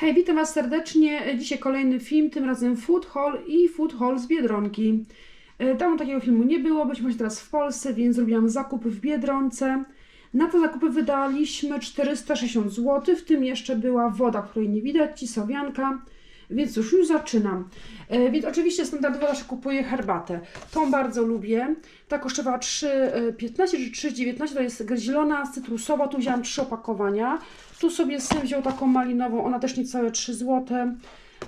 Hej, witam Was serdecznie. Dzisiaj kolejny film, tym razem Food Hall i Food Hall z Biedronki. E, Dawno takiego filmu nie było, być może teraz w Polsce, więc zrobiłam zakupy w Biedronce. Na te zakupy wydaliśmy 460 zł, w tym jeszcze była woda, której nie widać, cisowianka, więc już, już zaczynam. E, Więc oczywiście standardowo zawsze kupuję herbatę. Tą bardzo lubię. Ta kosztowała 3,15 czy 3,19, to jest zielona, cytrusowa, tu wziąłam trzy opakowania. Tu sobie syn wziął taką malinową, ona też niecałe 3 zł.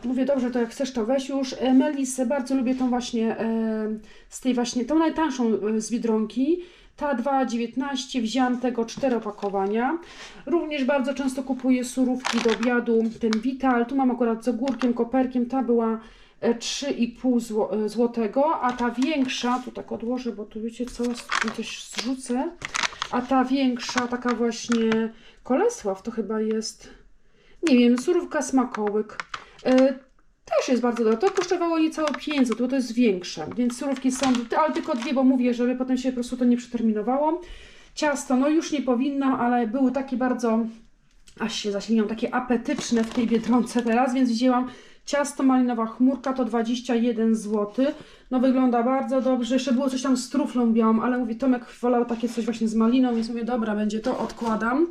Mówię, dobrze, to jak chcesz, to weź już. E, Melisę, bardzo lubię tą właśnie, e, z tej właśnie, tą najtańszą e, z Biedronki. Ta 2,19, wziąłam tego 4 opakowania. Również bardzo często kupuję surówki do obiadu, ten Vital. Tu mam akurat z ogórkiem, koperkiem, ta była e, 3,5 zł, złotego, a ta większa, tu tak odłożę, bo tu wiecie co, coś zrzucę, a ta większa, taka właśnie Kolesław to chyba jest, nie wiem, surówka smakołyk. Też jest bardzo dobra. To kosztowało niecałe 5 zł, bo to jest większe, więc surówki są, ale tylko dwie, bo mówię, żeby potem się po prostu to nie przeterminowało. Ciasto, no już nie powinnam, ale były takie bardzo, aż się zaślinią, takie apetyczne w tej Biedronce teraz, więc wzięłam ciasto malinowa chmurka, to 21 zł. No wygląda bardzo dobrze, jeszcze było coś tam z truflą białą, ale mówię, Tomek wolał takie coś właśnie z maliną, więc mówię, dobra, będzie to, odkładam.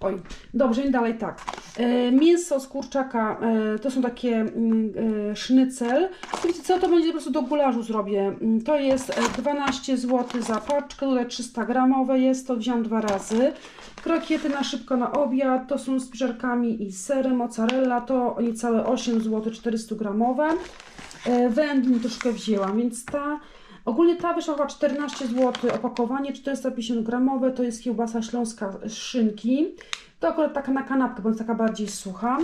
Oj, dobrze, i dalej tak. E, mięso z kurczaka e, to są takie mm, e, sznycel. Wiecie co, to będzie po prostu do gularzu zrobię. Mm, To jest e, 12 zł za paczkę, tutaj 300 gramowe jest, to wziąłem dwa razy. Krokiety na szybko na obiad, to są z piżarkami i serem, mozzarella, to niecałe 8 zł, 400 gramowe. E, Wędlin troszkę wzięłam, więc ta Ogólnie ta wyszła chyba 14 zł opakowanie, 450 gramowe, to jest kiełbasa śląska z szynki. To akurat taka na kanapkę, bo jest taka bardziej sucha.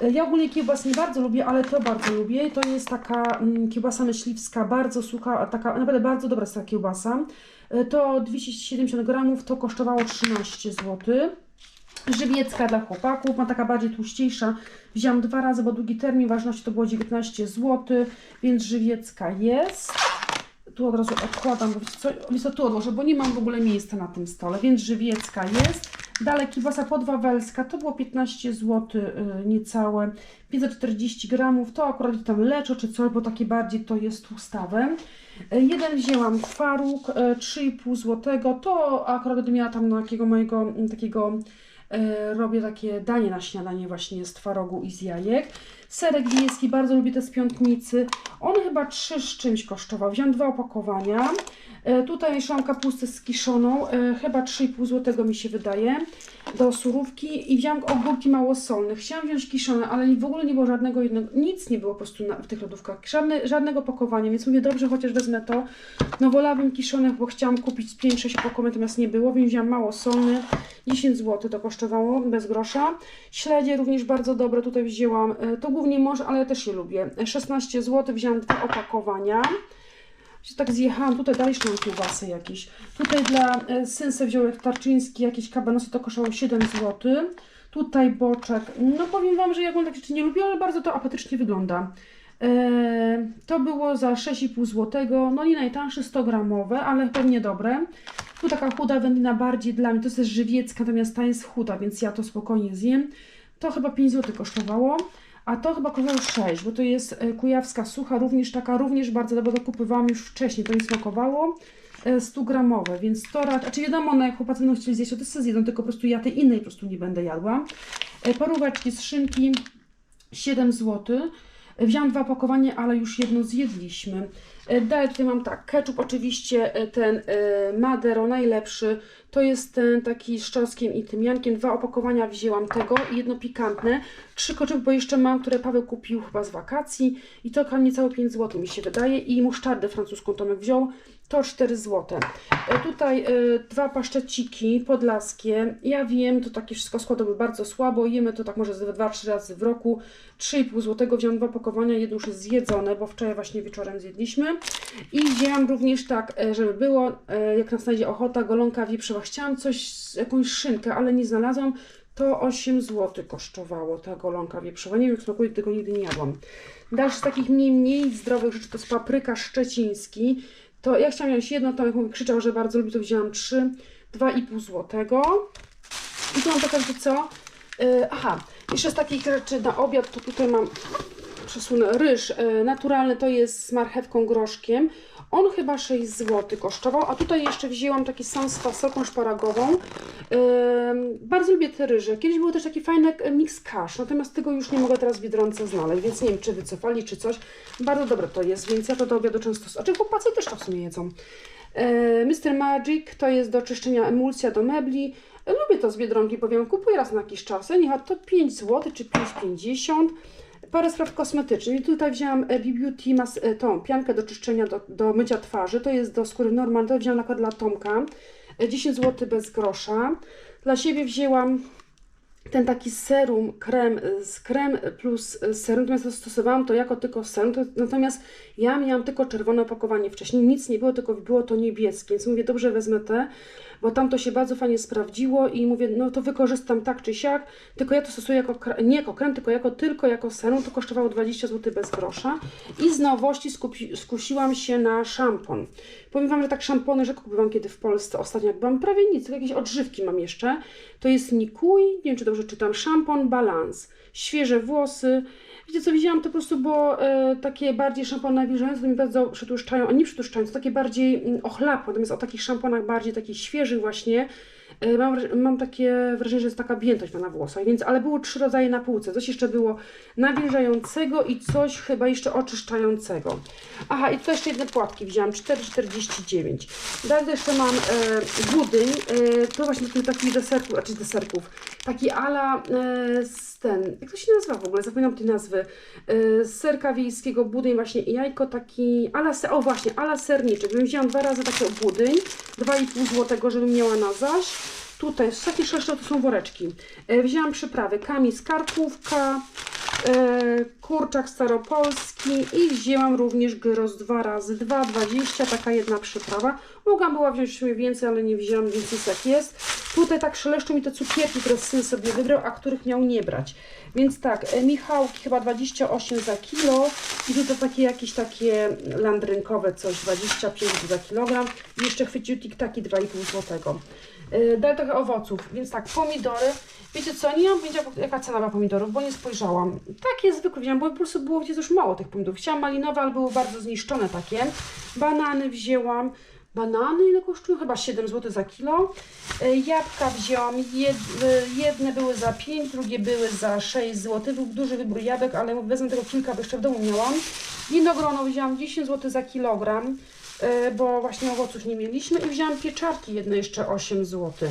E, Ja ogólnie kiełbas nie bardzo lubię, ale to bardzo lubię. To jest taka mm, kiełbasa myśliwska, bardzo sucha, taka naprawdę bardzo dobra jest ta kiełbasa. E, To 270 gramów, to kosztowało 13 zł. Żywiecka dla chłopaków, ma taka bardziej tłuściejsza. Wziąłam dwa razy, bo długi termin ważności to było 19 zł, więc żywiecka jest tu od razu odkładam, bo wiecie co, tu odłożę, bo nie mam w ogóle miejsca na tym stole, więc żywiecka jest. Dalej kiełbasa podwawelska, to było 15 zł yy, niecałe, 540 gramów, to akurat tam leczo czy coś, bo takie bardziej to jest tłustawe. Yy, jeden wzięłam twaróg, yy, 3,5 zł, to akurat miała tam na takiego mojego mm, takiego robię takie danie na śniadanie właśnie z twarogu i z jajek. Serek wiejski, bardzo lubię te z piątnicy. On chyba trzy z czymś kosztował. Wziąłem dwa opakowania. E, Tutaj mam kapustę skiszoną, e, chyba 3,5 zł mi się wydaje, do surówki i wziąłem ogórki małosolne. Chciałam wziąć kiszone, ale w ogóle nie było żadnego jednego, nic nie było po prostu na, w tych lodówkach, Żadne, żadnego pakowania, więc mówię, dobrze, chociaż wezmę to. No wolałabym kiszonych, bo chciałam kupić z 5-6 opakowań, natomiast nie było, więc wziąłem małosolny, 10 zł to kosztowało, bez grosza. Śledzie również bardzo dobre, tutaj wzięłam, e, to głównie mąż, ale ja też je lubię. E, 16 zł, wziąłem dwa opakowania się tak zjechałam, tutaj dalej mam kiełbasy jakieś. Tutaj dla e, synse wziął jak tarczyński jakieś kabanosy, to kosztowało 7 zł. Tutaj boczek, no powiem Wam, że ja tak rzeczy nie lubię, ale bardzo to apetycznie wygląda. E, to było za 6,5 zł, no nie najtańsze, 100 gramowe, ale pewnie dobre. Tu taka chuda wędlina bardziej dla mnie, to jest żywiecka, natomiast ta jest chuda, więc ja to spokojnie zjem. To chyba 5 zł kosztowało. A to chyba kosztowało 6, bo to jest e, kujawska sucha, również taka, również bardzo dobra, kupowałam już wcześniej, to mi smakowało. e, 100 gramowe, więc to a czy wiadomo, no jak chłopacy będą chcieli zjeść, to też zjedzą, tylko po prostu ja tej innej po prostu nie będę jadła. E, Paróweczki z szynki 7 zł. E, Wziąłam dwa opakowania, ale już jedno zjedliśmy. E, Dalej tutaj mam tak, ketchup oczywiście e, ten e, Madero najlepszy, to jest ten taki z czosnkiem i tymiankiem. Dwa opakowania wzięłam tego i jedno pikantne. Trzy ketchup, bo jeszcze mam, które Paweł kupił chyba z wakacji i to tam niecałe 5 zł mi się wydaje i musztardę francuską Tomek wziął, to 4 zł. Tutaj dwa paszczeciki podlaskie. Ja wiem, to takie wszystko składowe bardzo słabo. Jemy to tak może 2-3 razy w roku. 3,5 zł. Wziąłem dwa pakowania. Jedno już jest zjedzone, bo wczoraj właśnie wieczorem zjedliśmy. I wzięłam również tak, e, żeby było, e, jak nas znajdzie ochota, golonka wieprzowa. Chciałam coś, jakąś szynkę, ale nie znalazłam. To 8 zł kosztowało ta golonka wieprzowa. Nie wiem, jak smakuje, tego nigdy nie jadłam. Dalszy z takich mniej, mniej zdrowych rzeczy to jest papryka szczeciński. To ja chciałam wziąć jedno, Tomek mi krzyczał, że bardzo lubi, to wzięłam trzy, 2,5 zł. I tu mam pokazać co? Yy, aha, Jeszcze z takich rzeczy na obiad, to tutaj mam, przesunę, ryż e, naturalny, to jest z marchewką groszkiem. On chyba 6 zł kosztował, a tutaj jeszcze wzięłam taki sam z fasolką szparagową. Ym, bardzo lubię te ryże. Kiedyś był też taki fajny e, mix kasz, natomiast tego już nie mogę teraz w Biedronce znaleźć, więc nie wiem, czy wycofali, czy coś. Bardzo dobre to jest, więc ja to do obiadu często... A czy chłopacy też to w sumie jedzą. E, Mr. Magic to jest do czyszczenia emulsja do mebli. Lubię to z Biedronki, powiem, kupuję raz na jakiś czas. Nie to 5 zł czy 5,50 Parę spraw kosmetycznych. I tutaj wzięłam e, B-Beauty mas, e, tą piankę do czyszczenia, do, do mycia twarzy. To jest do skóry normalnej. To wzięłam nakład dla Tomka. E, 10 zł bez grosza. Dla siebie wzięłam ten taki serum, krem, y, z krem plus y, serum, natomiast stosowałam to jako tylko serum, to, natomiast ja miałam tylko czerwone opakowanie wcześniej, nic nie było, tylko było to niebieskie, więc mówię, dobrze wezmę te, bo tam to się bardzo fajnie sprawdziło i mówię, no to wykorzystam tak czy siak, tylko ja to stosuję jako, nie jako krem, tylko jako, tylko jako serum, to kosztowało 20 zł bez grosza i z nowości skupi, skusiłam się na szampon. Powiem Wam, że tak szampony rzadko kupowałam kiedy w Polsce, ostatnio jak byłam prawie nic, tylko jakieś odżywki mam jeszcze, to jest Nikuj, nie wiem czy dobrze czytam, szampon Balance, świeże włosy, Wiecie co, widziałam to po prostu, bo e, takie bardziej szampony nawilżające to mi bardzo przytłuszczają, a nie przytłuszczają, to takie bardziej mm, ochlapłe, natomiast o takich szamponach bardziej takich świeżych właśnie mam, wraż- mam takie wrażenie, że jest taka objętość na włosach, więc, ale były trzy rodzaje na półce, coś jeszcze było nawilżającego i coś chyba jeszcze oczyszczającego. Aha, i tutaj jeszcze jedne płatki wzięłam, 4,49. Dalej jeszcze mam e, budyń, e, to właśnie do takich deserków, znaczy deserków, taki ala e, z ten, jak to się nazywa w ogóle, zapominam tej nazwy, e, z serka wiejskiego budyń właśnie i jajko taki, ala, o właśnie, ala serniczek, wzięłam dwa razy taki budyń, 2,5 zł, żebym miała na zaś. Tutaj, takie szersze to są woreczki. E, wzięłam przyprawy, kami z karkówka, e, kurczak staropolski i wzięłam również gyros dwa razy 2,20, taka jedna przyprawa. Mogłam była wziąć więcej, ale nie wzięłam, więc jak jest. Tutaj tak szeleszczą mi te cukierki, które syn sobie wybrał, a których miał nie brać. Więc tak, e, Michałki chyba 28 za kilo i tutaj takie jakieś takie landrynkowe coś, 25 za kilogram. I jeszcze chwycił tiktaki 2,5 złotego. Yy, Dalej trochę owoców, więc tak, pomidory. Wiecie co, nie mam pojęcia jaka cena ma pomidorów, bo nie spojrzałam. Takie zwykłe wzięłam, bo po prostu było gdzieś już mało tych pomidorów. Chciałam malinowe, ale były bardzo zniszczone takie. Banany wzięłam. Banany ile kosztują? Chyba 7 zł za kilo. Yy, Jabłka wzięłam. Jed, yy, jedne były za 5, drugie były za 6 zł. Był duży wybór jabłek, ale wezmę tego kilka, bo jeszcze w domu miałam. Winogrono wzięłam 10 zł za kilogram, yy, bo właśnie owoców nie mieliśmy. I wzięłam pieczarki jedne jeszcze 8 zł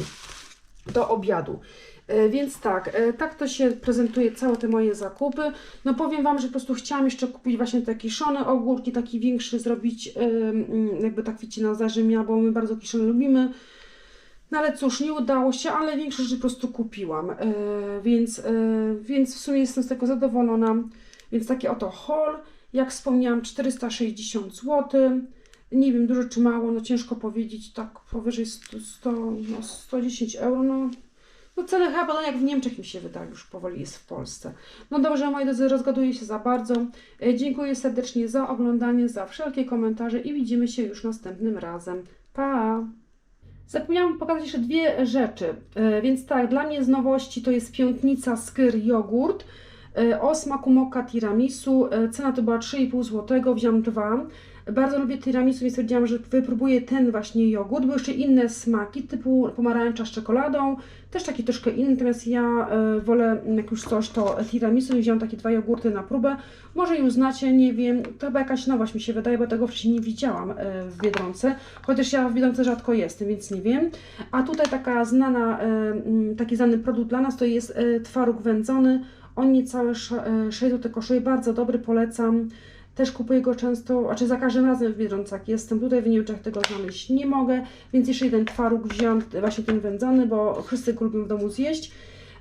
do obiadu. E, Więc tak, e, tak to się prezentuje całe te moje zakupy. No powiem Wam, że po prostu chciałam jeszcze kupić właśnie te kiszone ogórki, taki większy zrobić, e, mm, jakby tak wiecie, na zarzymia, bo my bardzo kiszone lubimy. No ale cóż, nie udało się, ale większość po prostu kupiłam, więc, więc w sumie jestem z tego zadowolona. Więc takie oto haul, jak wspomniałam, 460 zł. Nie wiem, dużo czy mało, no ciężko powiedzieć, tak powyżej 100, 100, no 110 euro, no. No ceny chyba no jak w Niemczech mi się wydaje, już powoli jest w Polsce. No dobrze, moi drodzy, rozgaduję się za bardzo. E, Dziękuję serdecznie za oglądanie, za wszelkie komentarze i widzimy się już następnym razem. Pa! Zapomniałam pokazać jeszcze dwie rzeczy. E, Więc tak, dla mnie z nowości to jest piątnica Skyr jogurt e, o smaku mocha tiramisu. Cena to była 3,5 zł, wziąłam dwa. Bardzo lubię tiramisu, więc stwierdziłam, że wypróbuję ten właśnie jogurt. Były jeszcze inne smaki, typu pomarańcza z czekoladą, też taki troszkę inny, natomiast ja e, wolę, jak już coś, to tiramisu i wziąłam takie dwa jogurty na próbę. Może już znacie, nie wiem, to chyba jakaś nowość mi się wydaje, bo tego wcześniej nie widziałam e, w Biedronce, chociaż ja w Biedronce rzadko jestem, więc nie wiem. A tutaj taka znana, e, taki znany produkt dla nas to jest twaróg wędzony. On niecałe sz- e, 6 zł kosztuje, bardzo dobry, polecam. Też kupuję go często, znaczy za każdym razem w Biedronce jak jestem. Tutaj w Niemczech tego znaleźć nie mogę, więc jeszcze jeden twaróg wziąłam, właśnie ten wędzony, bo wszyscy lubią w domu zjeść.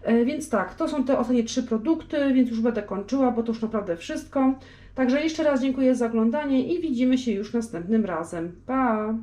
E, Więc tak, to są te ostatnie trzy produkty, więc już będę kończyła, bo to już naprawdę wszystko. Także jeszcze raz dziękuję za oglądanie i widzimy się już następnym razem. Pa!